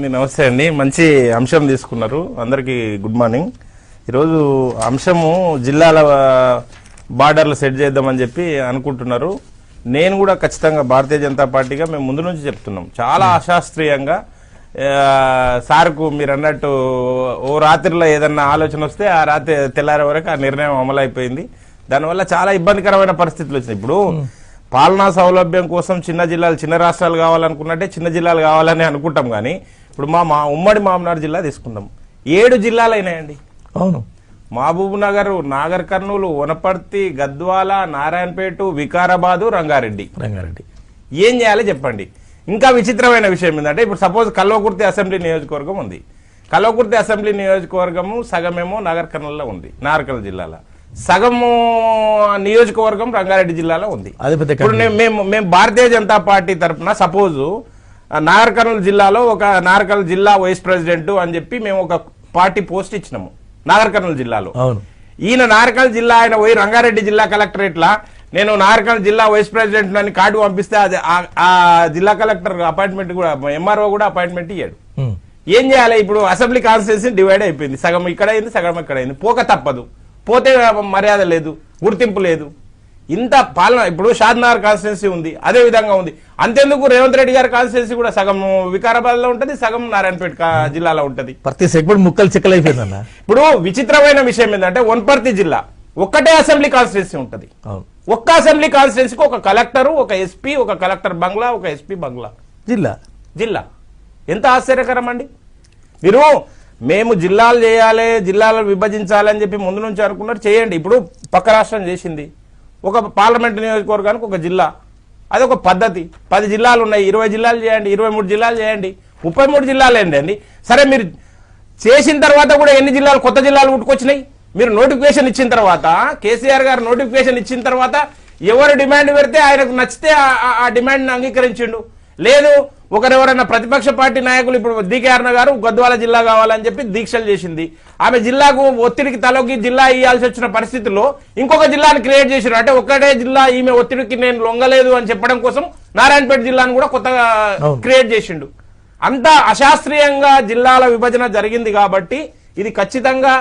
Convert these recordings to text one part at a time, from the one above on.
అండి నమస్తే అండి. మంచి అంశం తీసుకున్నారు. అందరికీ గుడ్ మార్నింగ్. ఈరోజు అంశము జిల్లాల బార్డర్లు సెట్ చేద్దామని చెప్పి అనుకుంటున్నారు. నేను కూడా ఖచ్చితంగా భారతీయ జనతా పార్టీగా మేము ముందు నుంచి చెప్తున్నాం. చాలా అశాస్త్రీయంగా సార్కు మీరు అన్నట్టు ఓ రాత్రిలో ఏదన్నా ఆలోచన వస్తే ఆ రాత్రి తెల్లారే వరకు ఆ నిర్ణయం అమలైపోయింది. దానివల్ల చాలా ఇబ్బందికరమైన పరిస్థితులు వచ్చినాయి. ఇప్పుడు పాలనా సౌలభ్యం కోసం చిన్న జిల్లాలు చిన్న రాష్ట్రాలు కావాలనుకున్నట్టే చిన్న జిల్లాలు కావాలని అనుకుంటాం కానీ ఇప్పుడు మా మా ఉమ్మడి మామనాడు జిల్లా తీసుకుందాం. ఏడు జిల్లాలు అయినాయండి. అవును. మహబూబ్ నగర్ నాగర్ కర్నూలు వనపర్తి గద్వాల నారాయణపేట వికారాబాదు రంగారెడ్డి. రంగారెడ్డి. ఏం చేయాలి చెప్పండి. ఇంకా విచిత్రమైన విషయం ఏంటంటే ఇప్పుడు సపోజ్ కల్వకుర్తి అసెంబ్లీ నియోజకవర్గం ఉంది. కల్వకుర్తి అసెంబ్లీ నియోజకవర్గము సగమేమో నాగర్ కర్నూలులో ఉంది నాగర్కర్నూలు జిల్లాలో. సగము నియోజకవర్గం రంగారెడ్డి జిల్లాలో ఉంది. ఇప్పుడు మేము మేము భారతీయ జనతా పార్టీ తరఫున సపోజ్ నాగర్ కర్నూలు జిల్లాలో ఒక నాగర్ కర్నూలు జిల్లా వైస్ ప్రెసిడెంట్ అని చెప్పి మేము ఒక పార్టీ పోస్ట్ ఇచ్చినాము నాగర్ కర్నూలు జిల్లాలో ఈయన నారకల్ జిల్లా ఆయన పోయి రంగారెడ్డి జిల్లా కలెక్టరేట్ లా నేను నారకల్ జిల్లా వైస్ ప్రెసిడెంట్ అని కార్డు పంపిస్తే అది ఆ- జిల్లా కలెక్టర్ అపాయింట్మెంట్ కూడా ఎంఆర్ఓ కూడా అపాయింట్మెంట్ ఇయ్యాడు. ఏం చేయాలి ఇప్పుడు? అసెంబ్లీ కాన్స్టిట్యూన్సీ డివైడ్ అయిపోయింది. సగం ఇక్కడ అయింది సగం ఇక్కడ అయింది పోక తప్పదు. పోతే మర్యాద లేదు గుర్తింపు లేదు. ఇంత పాలన ఇప్పుడు షాద్నగర్ కాన్స్టిట్యున్సీ ఉంది అదే విధంగా ఉంది. అంతెందుకు రేవంత్ రెడ్డి గారి కాన్స్టిట్యున్సీ కూడా సగం వికారాబాద్లో ఉంటది సగం నారాయణపేట జిల్లాలో ఉంటది. ప్రతి సెగ్మెంట్ ముక్కలు చిక్కలు అయిపోయిందన్న ఇప్పుడు విచిత్రమైన విషయం ఏంటంటే వన్పర్తి జిల్లా ఒక్కటే అసెంబ్లీ కాన్స్టిట్యున్సీ ఉంటది. ఒక్క అసెంబ్లీ కాన్స్టిట్యున్సీకి ఒక కలెక్టర్ ఒక ఎస్పీ ఒక కలెక్టర్ బంగ్లా ఒక ఎస్పీ బంగ్లా. జిల్లా? జిల్లా. ఎంత ఆశ్చర్యకరం అండి? మీరు మేము జిల్లాలు చేయాలి జిల్లాలను విభజించాలి అని చెప్పి ముందు నుంచి అనుకున్నారు చేయండి. ఇప్పుడు పక్క రాష్ట్రం చేసింది. ఒక పార్లమెంట్ నియోజకవర్గానికి ఒక జిల్లా. అది ఒక పద్ధతి. పది జిల్లాలు ఉన్నాయి. ఇరవై జిల్లాలు చేయండి ఇరవై మూడు జిల్లాలు చేయండి ముప్పై మూడు జిల్లాలు ఏంటండి? సరే మీరు చేసిన తర్వాత కూడా ఎన్ని జిల్లాలు కొత్త జిల్లాలు పుట్టుకొచ్చినాయి మీరు నోటిఫికేషన్ ఇచ్చిన తర్వాత కేసీఆర్ గారు నోటిఫికేషన్ ఇచ్చిన తర్వాత ఎవరు డిమాండ్ పెడితే ఆయనకు నచ్చితే ఆ- డిమాండ్ని అంగీకరించిండు. లేదు ఒకరెవరైనా ప్రతిపక్ష పార్టీ నాయకులు ఇప్పుడు డికే అరుణ గారు గద్వాల జిల్లా కావాలని చెప్పి దీక్షలు చేసింది. ఆమె జిల్లాకు ఒత్తిడికి తలొగ్గి జిల్లా ఇవ్వాల్సి వచ్చిన పరిస్థితుల్లో ఇంకొక జిల్లాని క్రియేట్ చేశారు. అంటే ఒక్కటే జిల్లా ఈమె ఒత్తిడికి నేను లొంగలేదు అని చెప్పడం కోసం నారాయణపేట జిల్లాను కూడా కొత్తగా. క్రియేట్ చేసిండు. అంత అశాస్త్రీయంగా జిల్లాల విభజన జరిగింది కాబట్టి ఇది ఖచ్చితంగా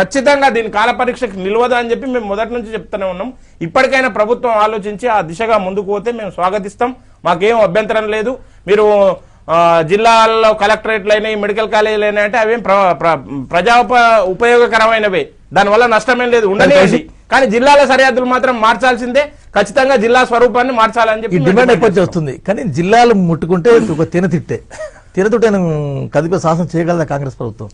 ఖచ్చితంగా దీని కాల పరీక్షకు నిలవదు అని చెప్పి మేము మొదటి నుంచి చెప్తూనే ఉన్నాం. ఇప్పటికైనా ప్రభుత్వం ఆలోచించి ఆ దిశగా ముందుకు పోతే మేము స్వాగతిస్తాం. మాకేం అభ్యంతరం లేదు. మీరు జిల్లాల్లో కలెక్టరేట్లు అయినాయి మెడికల్ కాలేజీలు అయినాయి అంటే అవేం ప్ర- ప్ర- ప్రజా ఉప- ఉపయోగకరమైనవే. దానివల్ల నష్టమేం లేదు. ఉండనివ్వండి కానీ జిల్లాల సరిహద్దులు మాత్రం మార్చాల్సిందే. ఖచ్చితంగా జిల్లా స్వరూపాన్ని మార్చాలని చెప్పి డిమాండ్ ఎప్పటి వస్తుంది. కానీ జిల్లాలు ముట్టుకుంటే ఒక తిన తిట్టే తినతుటైన కదిపే శాసనం చేయగలదా కాంగ్రెస్ ప్రభుత్వం?